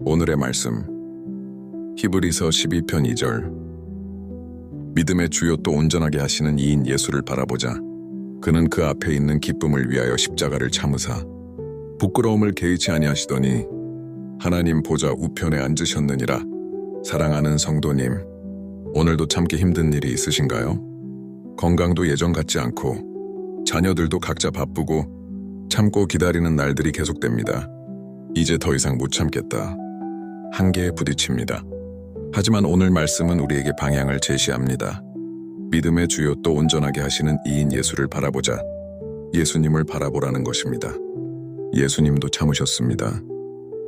오늘의 말씀 히브리서 12편 2절 믿음의 주요 또 온전하게 하시는 이인 예수를 바라보자 그는 그 앞에 있는 기쁨을 위하여 십자가를 참으사 부끄러움을 개의치 아니하시더니 하나님 보좌 우편에 앉으셨느니라 사랑하는 성도님 오늘도 참기 힘든 일이 있으신가요? 건강도 예전 같지 않고 자녀들도 각자 바쁘고 참고 기다리는 날들이 계속됩니다. 이제 더 이상 못 참겠다. 한계에 부딪힙니다. 하지만 오늘 말씀은 우리에게 방향을 제시합니다. 믿음의 주요 또 온전하게 하시는 이인 예수를 바라보자. 예수님을 바라보라는 것입니다. 예수님도 참으셨습니다.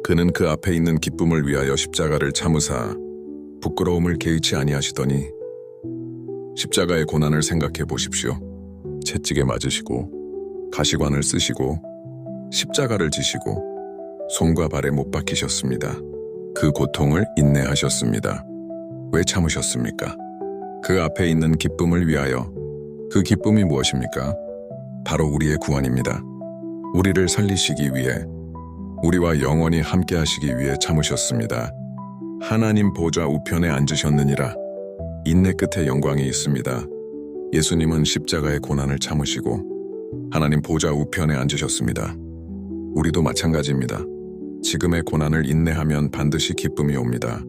그는 그 앞에 있는 기쁨을 위하여 십자가를 참으사 부끄러움을 개의치 아니하시더니 십자가의 고난을 생각해 보십시오. 채찍에 맞으시고 가시관을 쓰시고 십자가를 지시고 손과 발에 못 박히셨습니다. 그 고통을 인내하셨습니다. 왜 참으셨습니까? 그 앞에 있는 기쁨을 위하여 그 기쁨이 무엇입니까? 바로 우리의 구원입니다. 우리를 살리시기 위해 우리와 영원히 함께 하시기 위해 참으셨습니다. 하나님 보좌 우편에 앉으셨느니라 인내 끝에 영광이 있습니다. 예수님은 십자가의 고난을 참으시고 하나님 보좌 우편에 앉으셨습니다. 우리도 마찬가지입니다. 지금의 고난을 인내하면 반드시 기쁨이 옵니다.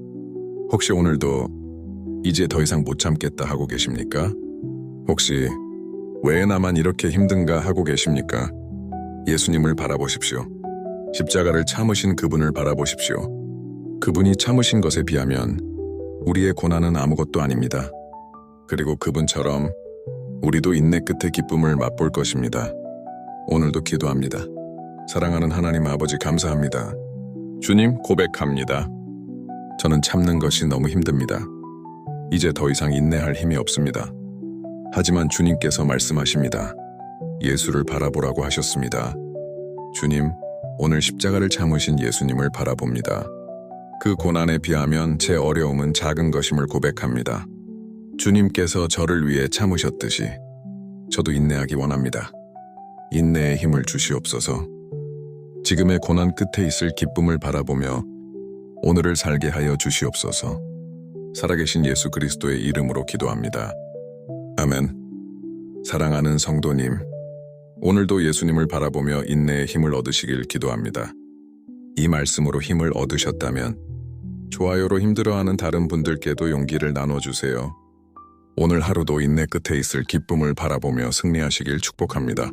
혹시 오늘도 이제 더 이상 못 참겠다 하고 계십니까? 혹시 왜 나만 이렇게 힘든가 하고 계십니까? 예수님을 바라보십시오. 십자가를 참으신 그분을 바라보십시오. 그분이 참으신 것에 비하면 우리의 고난은 아무것도 아닙니다. 그리고 그분처럼 우리도 인내 끝에 기쁨을 맛볼 것입니다. 오늘도 기도합니다. 사랑하는 하나님 아버지 감사합니다. 주님 고백합니다. 저는 참는 것이 너무 힘듭니다. 이제 더 이상 인내할 힘이 없습니다. 하지만 주님께서 말씀하십니다. 예수를 바라보라고 하셨습니다. 주님, 오늘 십자가를 참으신 예수님을 바라봅니다. 그 고난에 비하면 제 어려움은 작은 것임을 고백합니다. 주님께서 저를 위해 참으셨듯이 저도 인내하기 원합니다. 인내의 힘을 주시옵소서. 지금의 고난 끝에 있을 기쁨을 바라보며 오늘을 살게 하여 주시옵소서. 살아계신 예수 그리스도의 이름으로 기도합니다. 아멘. 사랑하는 성도님, 오늘도 예수님을 바라보며 인내의 힘을 얻으시길 기도합니다. 이 말씀으로 힘을 얻으셨다면 좋아요로 힘들어하는 다른 분들께도 용기를 나눠주세요. 오늘 하루도 인내 끝에 있을 기쁨을 바라보며 승리하시길 축복합니다.